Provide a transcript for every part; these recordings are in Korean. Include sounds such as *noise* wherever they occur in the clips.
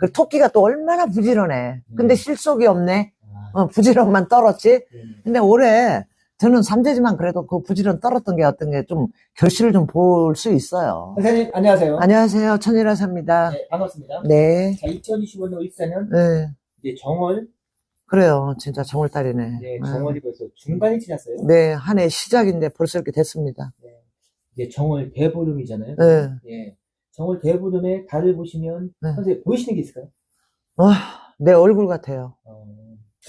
그 토끼가 또 얼마나 부지런해. 근데 음. 실속이 없네. 아, 어, 부지런만 떨었지. 음. 근데 올해 저는 삼재지만 그래도 그 부지런 떨었던 게 어떤 게 좀 결실을 좀 볼 수 있어요. 선생님 안녕하세요. 안녕하세요. 천일아사입니다. 네, 반갑습니다. 네. 자, 2025년 을사년 네. 이제 정월, 그래요. 진짜 정월달이네. 네, 정월이 벌써 중반이 지났어요. 네. 한 해 시작인데 벌써 이렇게 됐습니다. 네. 이제 정월 대보름이잖아요. 네. 예. 정월 대보름에 달을 보시면 네. 선생님 보이시는 게 있을까요? 와, 내 얼굴 같아요. 어,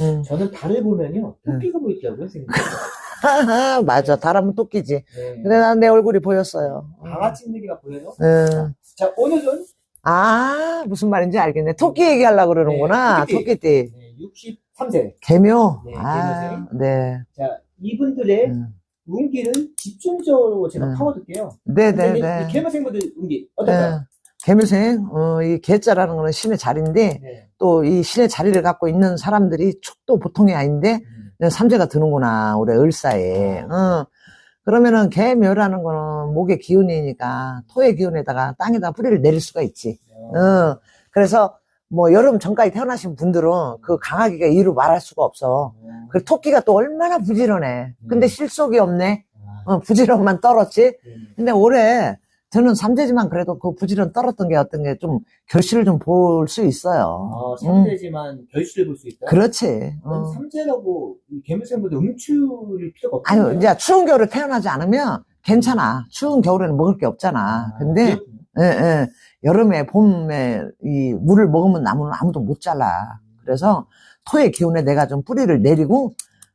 응. 저는 달을 보면요 네. 토끼가 보이더라고요, 선생님. *laughs* 맞아. 다라면 토끼지. 네. 근데 난 내 얼굴이 보였어요. 다 같이 있는 게가 보여요. 응. 자, 오늘은 아, 무슨 말인지 알겠네. 토끼 얘기하려고 그러는구나. 네, 토끼. 토끼띠. 네, 63세. 개묘. 네, 아, 네. 자, 이분들의 음. 운기를 집중적으로 제가 음. 파워둘게요. 네네네. 이 개묘생분들 운기 어떨까요? 네. 개묘생, 어, 이 개자라는 거는 신의 자리인데, 네. 또이 신의 자리를 갖고 있는 사람들이 축도 보통이 아닌데, 음. 삼재가 드는구나, 올해 을사에. 어. 그러면은 개묘라는 거는 목의 기운이니까, 토의 기운에다가 땅에다 뿌리를 내릴 수가 있지. 어. 어. 그래서, 뭐, 여름 전까지 태어나신 분들은 그 강하기가 이루 말할 수가 없어. 어. 그 토끼가 또 얼마나 부지런해. 근데 음. 실속이 없네. 아, 어, 부지런만 떨었지. 음. 근데 올해 저는 삼재지만 그래도 그 부지런 떨었던 게 어떤 게 좀 결실을 좀 볼 수 있어요. 어, 삼재지만 결실을 볼 수 있다. 그렇지. 어. 삼재라고 이 개묘생분들 음추일 필요가 없어요. 아유, 이제 추운 겨울에 태어나지 않으면 괜찮아. 추운 겨울에는 먹을 게 없잖아. 근데, 예, 예. 여름에, 봄에 이 물을 먹으면 나무는 아무도 못 잘라. 그래서 토의 기운에 내가 좀 뿌리를 내리고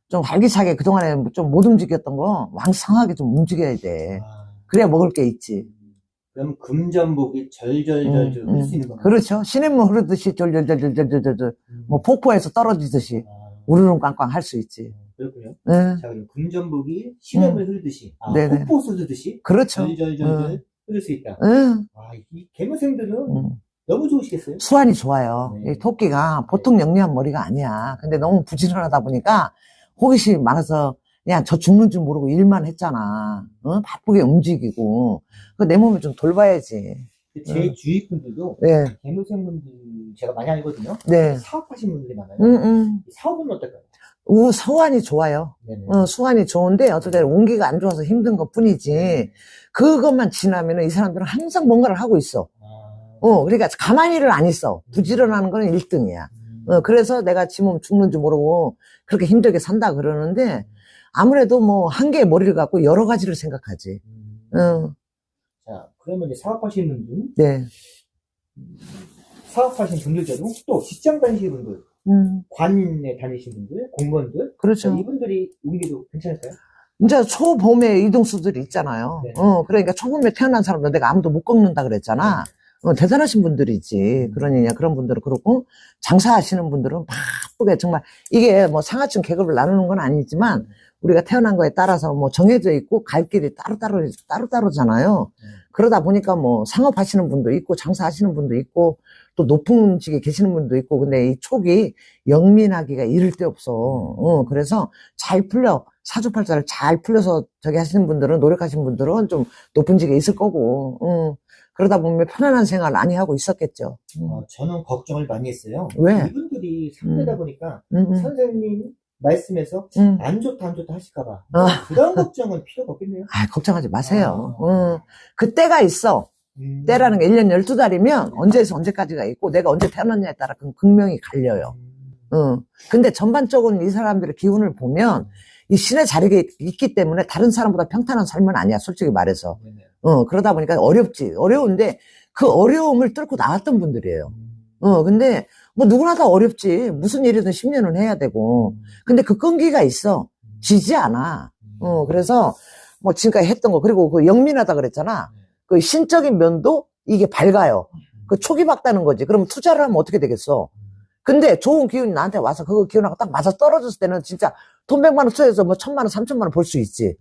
좀 활기차게 그동안에 좀 못 움직였던 거 왕성하게 좀 움직여야 돼. 아, 그래야 먹을 게 있지. 그럼 금전복이 절절절절 음, 음. 수 있는 거네. 그렇죠. 시냇물 흐르듯이 절절절절절절절 음. 뭐 폭포에서 떨어지듯이 아, 우르릉 꽝꽝 할 수 있지. 그렇군요. 예. 자, 그럼 금전복이 시냇물 흐르듯이, 아, 음. 네네. 폭포 쏟듯이 그렇죠. 절절절절 음. 흐를 수 있다. 예. 아, 이 개묘생들은 음. 너무 좋으시겠어요? 수완이 좋아요. 네. 이 토끼가 보통 영리한 머리가 아니야. 근데 너무 부지런하다 보니까 호기심이 많아서 그냥 저 죽는 줄 모르고 일만 했잖아. 어? 바쁘게 움직이고. 그내 몸을 좀 돌봐야지. 제 음. 주위 분들도 네, 개묘생분들 제가 많이 알거든요. 네. 사업하시는 분들이 많아요. 음, 음. 이 사업은 어떨까요? 우, 수완이 좋아요. 네네. 어, 수완이 좋은데 어쨌든 운기가 안 좋아서 힘든 것 뿐이지. 그것만 지나면은 이 사람들은 항상 뭔가를 하고 있어. 아, 어, 그러니까 가만히를 안 있어. 부지런하는 거는 1등이야. 음. 어, 그래서 내가 지 몸 죽는 줄 모르고 그렇게 힘들게 산다 그러는데 아무래도 뭐 한 개의 머리를 갖고 여러 가지를 생각하지. 음. 어, 자, 그러면 이제 사업하시는 분들, 네. 사업하시는 분들 중에 또 직장 다니시는 분들, 음, 관에 다니시는 분들, 공무원들, 자, 그렇죠. 이분들이 운기도 괜찮을까요? 이제 초봄에 이동수들이 있잖아요. 네. 어, 그러니까 초봄에 태어난 사람들 내가 아무도 못 꺾는다 그랬잖아. 어, 대단하신 분들이지. 그러니 그런 분들은 그렇고 장사하시는 분들은 바쁘게 정말 이게 뭐 상하층 계급을 나누는 건 아니지만 우리가 태어난 거에 따라서 뭐 정해져 있고 갈 길이 따로따로 따로따로잖아요. 네. 그러다 보니까 뭐 상업하시는 분도 있고 장사하시는 분도 있고 또 높은 직에 계시는 분도 있고 근데 이 촉이 영민하기가 이를 데 없어. 어, 그래서 잘 풀려 사주팔자를 잘 풀려서 저기 하시는 분들은 노력하시는 분들은 좀 높은 직에 있을 거고. 어, 그러다 보면 편안한 생활 많이 하고 있었겠죠. 음, 어, 저는 걱정을 많이 했어요. 왜? 이분들이 상대다 보니까 음, 음, 선생님 말씀에서 음. 안 좋다 안 좋다 하실까봐 아. 그런 걱정은 필요가 없겠네요. 아, 걱정하지 마세요. 아. 어, 그 때가 있어. 음. 때라는 게 1년 12달이면 언제에서 언제까지가 있고 내가 언제 태어났냐에 따라 그 극명히 갈려요. 음. 어. 근데 전반적으로 이 사람들의 기운을 보면 이 신의 자리가 있기 때문에 다른 사람보다 평탄한 삶은 아니야, 솔직히 말해서. 네네. 어, 그러다 보니까 어렵지. 어려운데 그 어려움을 뚫고 나왔던 분들이에요. 음. 어, 근데 뭐 누구나 다 어렵지. 무슨 일이든 10년은 해야 되고. 근데 그 끈기가 있어. 지지 않아. 어, 그래서 뭐 지금까지 했던 거. 그리고 그 영민하다 그랬잖아. 그 신적인 면도 이게 밝아요. 그 촉이 밝다는 거지. 그러면 투자를 하면 어떻게 되겠어? 근데 좋은 기운이 나한테 와서 그거 기운하고 딱 맞아 떨어졌을 때는 진짜 돈 백만 원 투자해서 뭐 천만 원, 삼천만 원 벌 수 있지.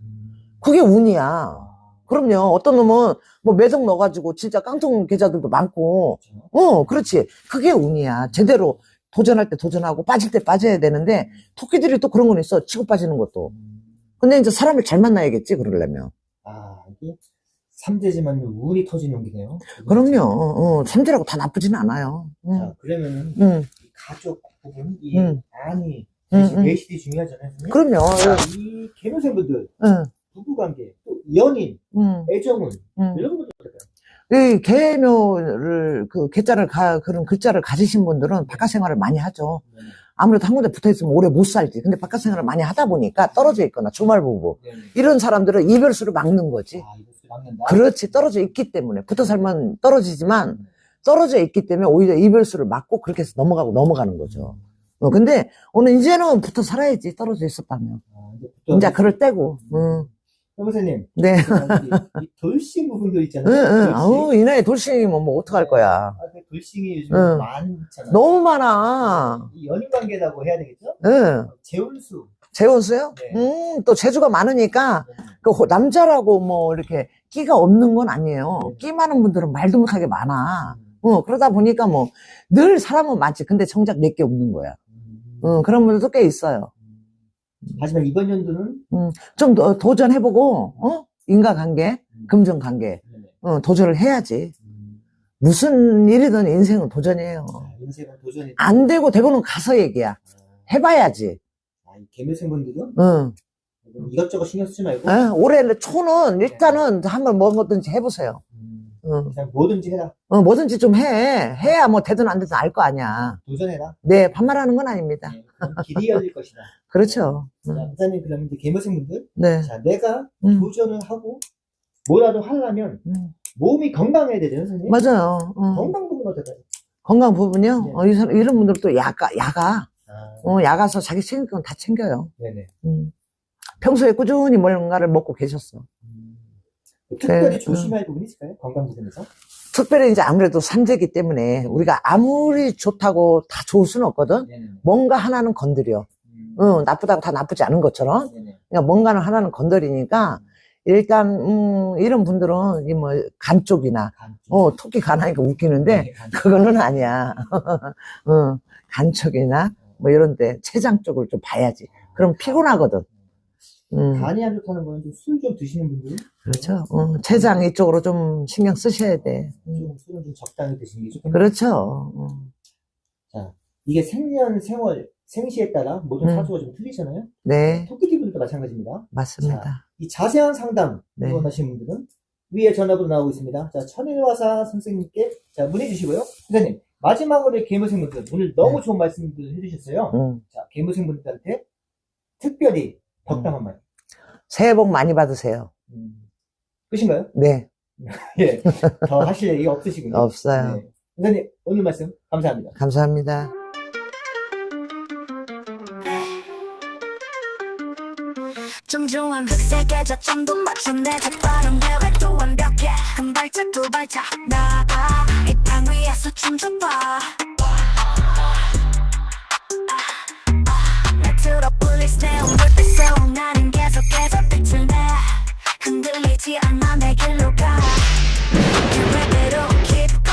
그게 운이야. 그럼요. 어떤 놈은 뭐 매덕 넣어가지고 진짜 깡통 계좌들도 많고, 어, 그렇지. 그게 운이야. 제대로 도전할 때 도전하고 빠질 때 빠져야 되는데, 토끼들이 또 그런 건 있어. 치고 빠지는 것도. 근데 이제 사람을 잘 만나야겠지, 그러려면. 아, 이게 삼재지만 운이 터진 용기네요. 그럼요. 어, 삼재라고 다 나쁘진 않아요. 응, 자, 그러면은 응, 이 가족 부분, 이 음. 안이, 응, 응. 내실이 중요하잖아요. 선생님? 그럼요. 자, 이 개묘생분들, 응, 부부관계, 또 연인, 응, 애정운, 응. 이런 분들 어떨까요? 이 개묘를 그 개자를 가 그런 글자를 가지신 분들은 바깥 생활을 많이 하죠. 네, 아무래도 한 군데 붙어 있으면 오래 못 살지. 근데 바깥 생활을 많이 하다 보니까 떨어져 있거나 주말 부부 네. 이런 사람들은 이별수를 막는 거지. 아, 막는다. 그렇지 떨어져 있기 때문에 붙어 살면 떨어지지만 음. 떨어져 있기 때문에 오히려 이별수를 막고 그렇게 해서 넘어가고 넘어가는 거죠. 어, 근데 오늘 이제는 붙어 살아야지 떨어져 있었다면 아, 이제 또 이제 그럴 때고. 응. 선생님, 네. 이, 이 돌싱 부분들 응, 있잖아요. 응. 돌싱. 아우 이 나이 돌싱이면 뭐 어떡할 거야. 아, 그 돌싱이 요즘 응. 많잖아요. 너무 많아. 이 연인 관계라고 해야 되겠죠? 응. 재혼수. 재혼수요? 네. 음, 또 재주가 많으니까 네. 그 호- 남자라고 뭐 이렇게 끼가 없는 건 아니에요. 네. 끼 많은 분들은 말도 못하게 많아. 음. 어, 그러다 보니까 뭐 늘 사람은 많지. 근데 정작 내게 없는 거야. 음. 어, 그런 분들도 꽤 있어요. 하지만 이번 연도는 좀더 도전해보고, 어? 인과관계, 금전관계, 네네. 어, 도전을 해야지. 음. 무슨 일이든 인생은 도전이에요. 자, 인생은 도전이 안 되고 되고는 가서 얘기야. 해봐야지. 아, 이 개묘생분들은 응. 이것저것 신경 쓰지 말고 어, 올해 초는 일단은 한번 뭐든지 해보세요. 음, 응. 그냥 뭐든지 해라. 어, 뭐든지 좀 해. 해야 뭐 되든 안 되든 알 거 아니야. 도전해라. 네, 반말하는 건 아닙니다. 네, 그럼 길이 열릴 것이다. *laughs* 그렇죠. 자, 응. 부사님 그러면 이제 개묘생분들 네. 자 내가 음. 도전을 하고 뭐라도 하려면 음. 몸이 건강해야 되잖아요, 선생님. 맞아요. 어. 건강 부분 어떨까요? 건강 부분이요? 네. 어, 이 이런 분들 또 야가, 야가. 아, 어, 야가서 자기 챙길 건 다 챙겨요. 네네. 음. 평소에 꾸준히 뭔가를 먹고 계셨어. 음. 특별히 네, 조심할 부분이 있을까요? 건강 부분에서? 특별히 이제 아무래도 삼재기 때문에 우리가 아무리 좋다고 다 좋을 수는 없거든? 네네. 뭔가 하나는 건드려. 음. 응, 나쁘다고 다 나쁘지 않은 것처럼. 네네. 그러니까 뭔가는 하나는 건드리니까 일단, 음, 이런 분들은 이 뭐, 간 쪽이나, 간 쪽. 어, 토끼 간하니까 웃기는데, 네. 그거는 아니야. *laughs* 어, 간 쪽이나 뭐 이런데 췌장 쪽을 좀 봐야지. 그럼 피곤하거든. 음, 간이 안 좋다는 거는 술좀 드시는 분들 그렇죠. 어, 췌장 이쪽으로 좀 신경 쓰셔야 돼. 음, 좀 술은 좀 적당히 드시는 게 좋겠네요. 그렇죠. 어, 자, 이게 생년 생월 생시에 따라 모든 음. 사주가 좀 틀리잖아요. 네, 토끼티분들도 마찬가지입니다. 맞습니다. 이 자세한 상담 네. 원하시는 분들은 위에 전화번호 나오고 있습니다. 자, 천일화사 선생님께 자 문의 주시고요. 선생님 마지막으로 개무생분들 오늘 너무 네. 좋은 말씀들 해주셨어요. 음, 자, 개무생분들한테 특별히 덕담 한 마디. 새해 복 많이 받으세요. 음. 끝인가요? 네, *laughs* 예. 더 하실 얘기 없으시군요. 없어요. 네. 선생님 오늘 말씀 감사합니다. 감사합니다. 정중한 흑색 계좌점도 맞춘 내 재빠른 계획도 완벽해 한 발짝 두 발짝 나아 이